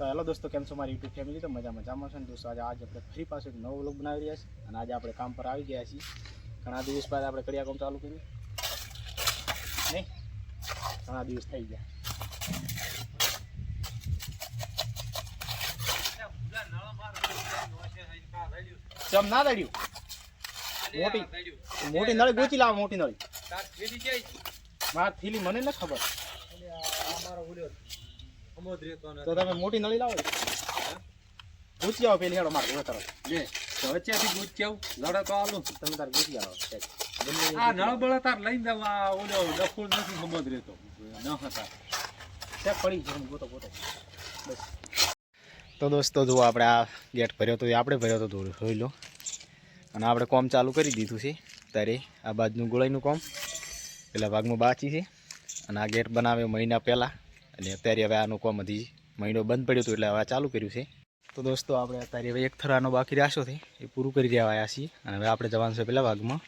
તો હેલો દોસ્તો કેમ છો મારી યુટ્યુબ ફેમિલી તો મજા મજામાં છે ને દોસ્તો આજે આજે આપણે ફરી પાછું એક નવો વ્લોગ બનાવી રહ્યા છીએ અને આજે આપણે કામ પર આવી ગયા છીએ. ઘણા દિવસ બાદ આપણે કડિયા કામ ચાલુ કર્યું. નહીં? ઘણા દિવસ થઈ ગયા. ચમ ના દડ્યું? મોટી મોટી નળી ગોચી લાવ મોટી નળી. મારા થીલી મને ન ખબર. તો તમે મોટી નળી લાવો. ગોચી આવો પેલી હેડો મારે તરફ વચ્ચેથી ગુચ્ચાવ લડે તો આલું. તમે તાર ગોચી આવો આ નળ બળે તાર લઈને જાવ આ ઓલો ડફોળ નથી સમજ રહેતો. ન હતા. સાહેબ પડી ગયો ગોતો ગોતો. બસ. તો દોસ્તો જો આપણે આ ગેટ ભર્યો તો એ આપણે ભર્યો હતો થોડું જોઈ લો. અને આપણે કોમ ચાલુ કરી દીધું છે. ત્યારે આ બાજુનું ગોળાઈનું કોમ પેલા ભાગમાં બાચી છે. અને આ ગેટ બનાવ્યો મહિના પહેલાં. અને અત્યારે હવે આનું કોમ હજી મહિનો બંધ પડ્યો હતો એટલે હવે ચાલુ કર્યું છે. તો દોસ્તો, આપણે અત્યારે હવે એક થરાનો બાકી રાખ્યો છે. એ પૂરું કરી રહ્યા આવ્યા છીએ અને હવે આપણે જવાનું છે પહેલા ભાગમાં